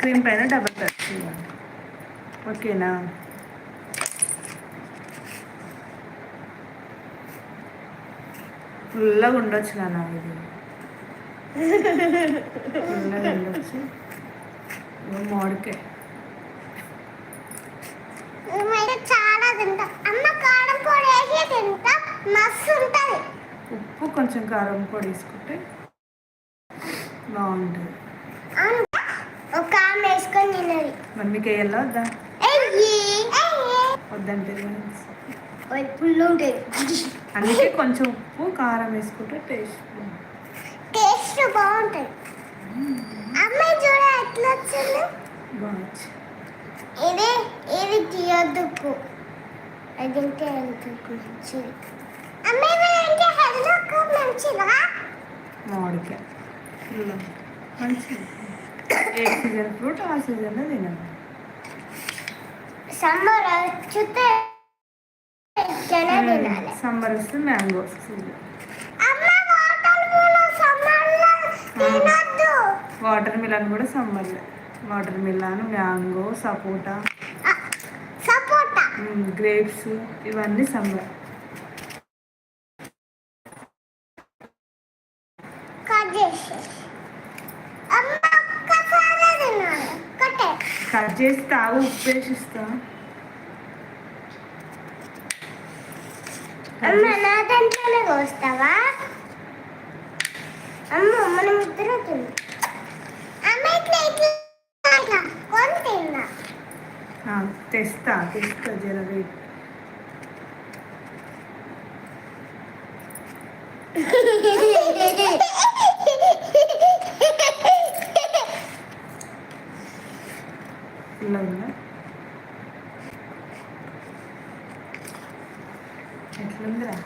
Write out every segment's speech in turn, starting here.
Cream పైన double touch చేయాలి. ఓకేనా? ఫుల్గా ఉండొచ్చు నాన్న ఇది. ఫుల్గా ఉండొచ్చు. మామిడికాయ. ఉప్పు కొంచెం కారం పొడి వేసుకుంటే బాగుంటుంది. మమ్మీకి వేయాలా వద్దా? వద్దంటే అందుకే కొంచెం ఉప్పు కారం వేసుకుంటే టేస్ట్ టేస్ట్ బాగుంటుంది. అమ్మాయి చూడ ఎట్లా వచ్చింది? బాగుంది. ఇది ఇది తీయొద్దుకు అది ఇంకా హెల్త్కు మంచిది. మామిడికాయ. మంచిది. ఏ సీజన్ ఫ్రూట్ ఆ సీజన్లో తినాలి సమ్మర్ వచ్చితే సమ్మర్ వస్తే మ్యాంగో వాటర్ మిలన్ కూడా సమ్మర్లో watermelon mango sapota sapota grapes ఇవన్నీ సమ్మర్ కట్ చేసి అమ్మ ఒక్కసారి తినాలి కట్టే కట్ చేసి తాగు ఉప్పు వేసి ఇస్తా అమ్మ నా దాంట్లోనే కోస్తావా అమ్మ మనం ఇద్దరు తిందాం అమ్మ ఇట్లా ఇట్లా కొని తెస్తా తెస్తా జర వెయిట్ ఫుల్ ఉందా ఎట్లుందిరా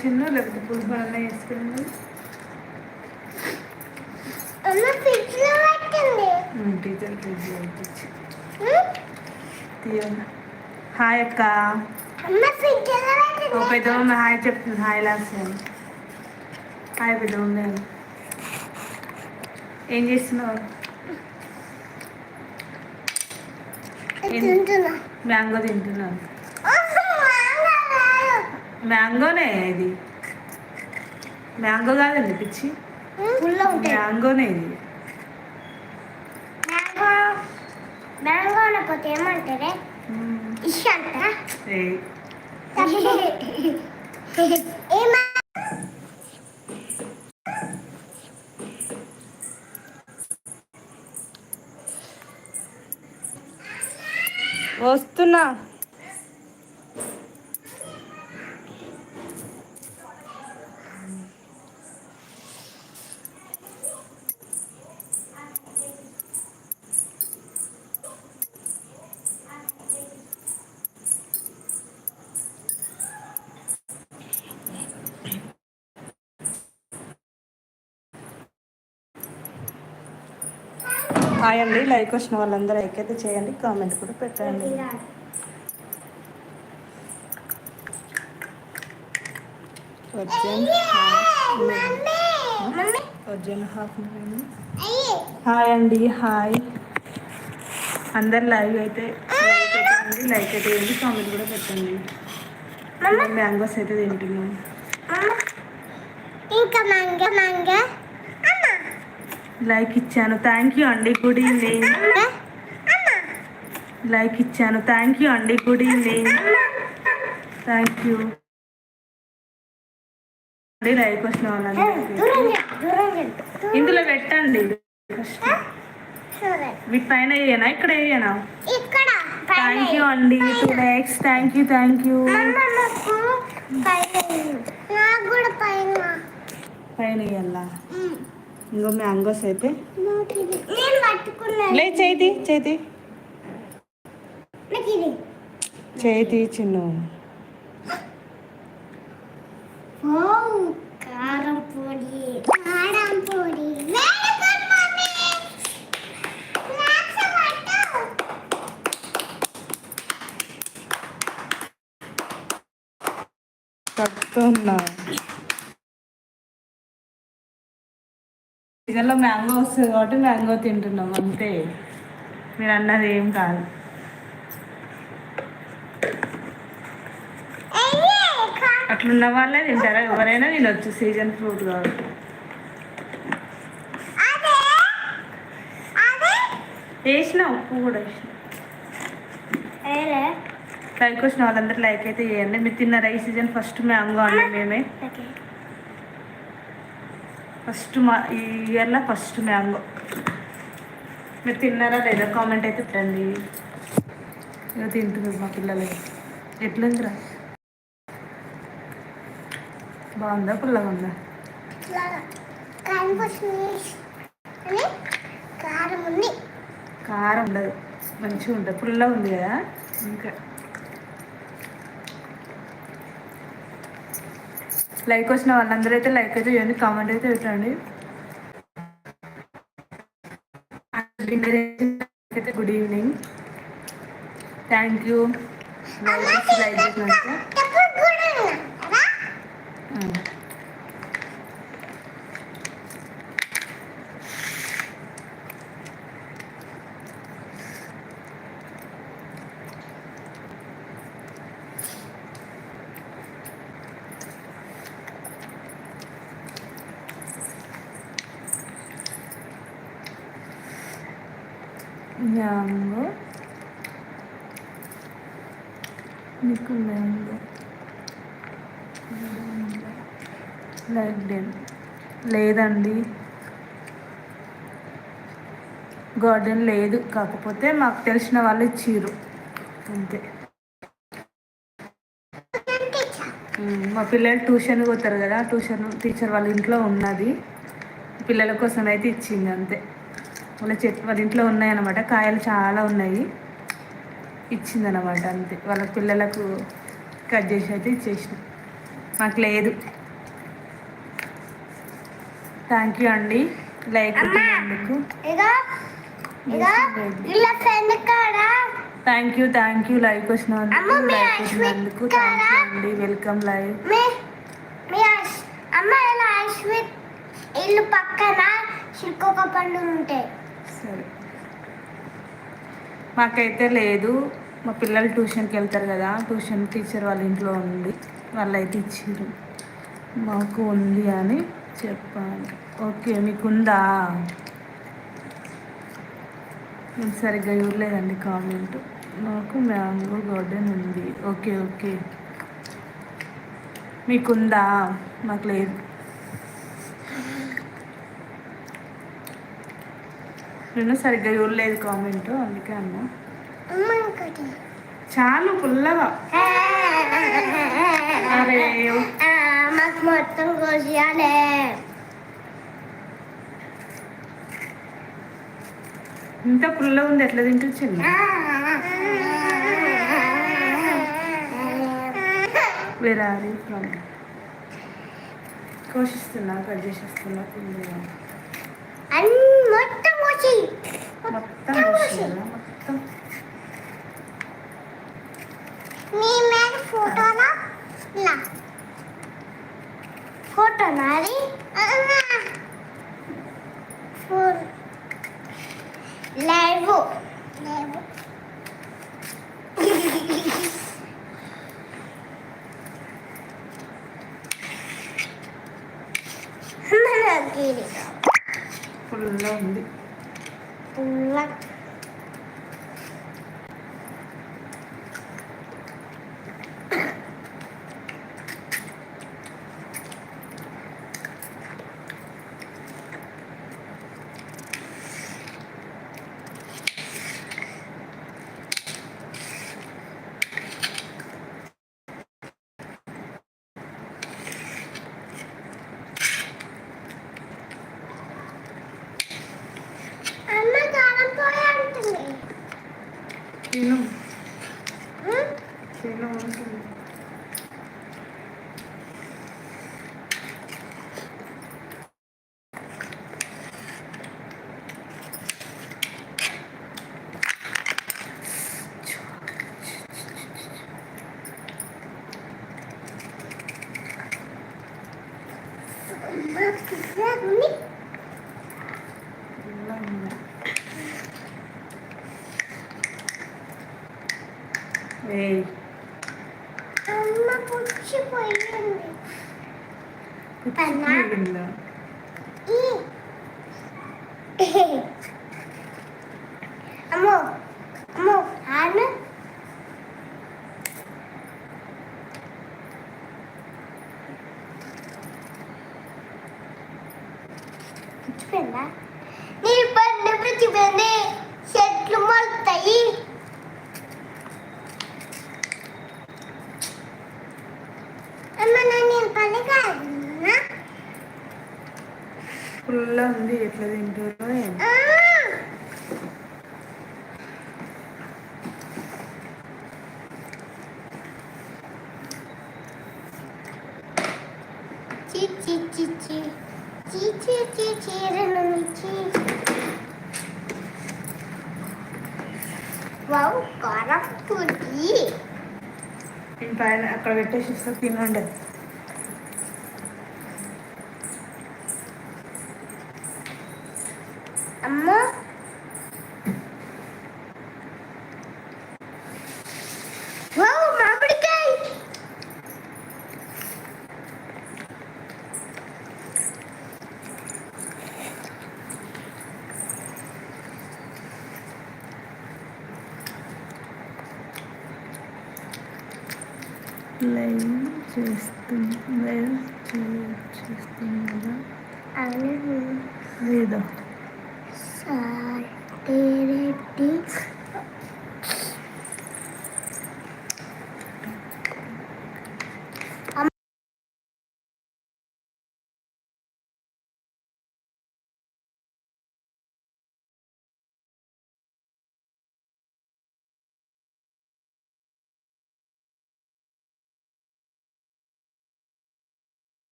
చిన్న లేకపోతే పులుపు అన్న వేసుకున్నాం కదా అమ్మ ఫ్రిడ్జ్లో పెట్టింది ఉమ్, టీచర్ ఫ్రిడ్జ్? తీయండి హాయ్ అక్క. ఓ పెద్ద మమ్మీ హాయ్ చెప్తుంది. హాయ్ లాస్ట్ హాయ్ పెద్ద మమ్మీ ఏం చేస్తున్నావు? తింటున్నా. మ్యాంగో తింటున్నాను. మ్యాంగోనే ఇది. మ్యాంగో కాదండి పిచ్చి. మ్యాంగోనే ఇది. మ్యాంగో మ్యాంగో అనకపోతే ఏమంటారే. ఇష్ ఏమా వస్తున్నా. హాయ్ అండి. లైక్ వచ్చిన వాళ్ళందరూ లైక్ అయితే చేయండి కామెంట్ కూడా పెట్టండి. హాయ్ అండి హాయ్. అందరు లైవ్ అయితే లైక్ అయితే వేయండి కామెంట్ కూడా పెట్టండి. మ్యాంగోస్ అయితే తింటున్నాం. ఇంకా మంగ అమ్మ లైక్ ఇచ్చాను. థ్యాంక్ యూ అండి. గుడ్ ఈవినింగ్ లైక్ ఇచ్చాను. థ్యాంక్ యూ అండి. గుడ్ ఈవినింగ్ థ్యాంక్ యూ అండి లైక్ వచ్చిన వాళ్ళందరికీ. ఇందులో పెట్టండి. వీటి పైన వేయనా? ఇక్కడ వేయనా? థ్యాంక్ యూ అండి. Two likes thank you thank you పైన పైన. ఇంకో మ్యాంగోస్ అయితే. లే చేతి చేతి. చేతి చిన్న ఓ కారం పొడి కారం పొడి వేడుకొని మమ్మీ స్నాక్స్ కడుపుతూ ఉన్నా సీజన్లో మ్యాంగో వస్తుంది కాబట్టి మ్యాంగో తింటున్నాం అంతే. మీరు అన్నది ఏం కాదు. అట్లున్న వాళ్ళే తింటారా? ఎవరైనా తినొచ్చు సీజన్ ఫ్రూట్ కాబట్టి. వేసిన ఉప్పు కూడా వేసిన. లైక్ వచ్చిన వాళ్ళందరూ లైక్ అయితే చేయండి. మీరు తిన్నారా ఈ సీజన్? ఫస్ట్ మ్యాంగో అండి మేమే. ఫస్ట్ మా ఈ ఇయర్లో ఫస్ట్ మ్యాంగో. మీరు తిన్నారా లేదా? కామెంట్ అయితే పెట్టండి. ఇక తింటున్నారు మా పిల్లలు. ఎట్లుందిరా? బాగుందా? పుల్లగా ఉందా? కారం ఉండదు. మంచిగా ఉంటుంది. పుల్లగా ఉంది కదా? ఇంకా లైక్ వచ్చిన వాళ్ళందరూ అయితే లైక్ అయితే చేయండి కామెంట్ అయితే పెట్టండి. అయితే good evening. Thank you like like చేసినందుకు. మ్యాంగో మీకు మ్యాంగో లైక్ డెన్ లేదండి. గార్డెన్ లేదు. కాకపోతే మాకు తెలిసిన వాళ్ళు ఇచ్చిర్రు. అంతే. మా పిల్లలు ట్యూషన్ పోతారు కదా. ట్యూషన్ టీచర్ వాళ్ళ ఇంట్లో ఉన్నది. పిల్లల కోసం అయితే ఇచ్చింది అంతే. వాళ్ళ చెట్టు వాళ్ళ ఇంట్లో ఉన్నాయన్నమాట. కాయలు చాలా ఉన్నాయి. ఇచ్చిందనమాట అంతే. వాళ్ళ పిల్లలకు కట్ చేసి అయితే ఇచ్చేసిన. మాకు లేదు. థ్యాంక్ యూ అండి. లైక్ ఇచ్చినందుకు thank you thank you like వచ్చినందుకు వచ్చినందుకు. With thank you? అండి. వెల్కమ్ లైవ్ ఇల్లు పక్కన చిక్కొక పండు ఉంటాయి సరే మాకైతే లేదు. మా పిల్లలు ట్యూషన్కి వెళ్తారు కదా ట్యూషన్ టీచర్ వాళ్ళ ఇంట్లో ఉంది వాళ్ళు అయితే ఇచ్చారు మాకు ఉంది అని చెప్పాను ఓకే మీకుందా? నేను సరిగ్గా ఇవ్వలేదండి కామెంట్. నాకు మ్యాంగో గార్డెన్ ఉంది. Okay okay. మీకుందా? మాకు లేదు. నేను సరిగ్గా చూడలేదు కామెంట్ అందుకే అన్నా. చాలు పుల్లగా. అరే ఆ, మాకు మొత్తం కోసియాలే. ఇంత పుల్లగా ఉంది ఎట్లా తింటూ చిన్న? వేరే ఫ్రమ్ కోషిస్తున్నా కట్ చేసేస్తున్నా మొత్తం కోసి మొత్తం కోసేయాలా? మొత్తం నీ మీద ఫోటోలా ఇలా ఫోటో నాది ఫోన్ లైవ్ లైవ్ మనకి పుల్లగా ఉంది పుల్ల ఏయ్ అమ్మ పుచ్చిపోయింది పన్నా? పుచ్చిపోయిందా? ఈ Full ఉంది ఎట్లా తింటారో పైన అక్కడ పెట్టేసి తినండి అమ్మ వావ్ మామిడికాయ లైవ్ చేస్తుంది లైవ్ చేస్తున్నదా అవును లేదా సాటిరెడ్డి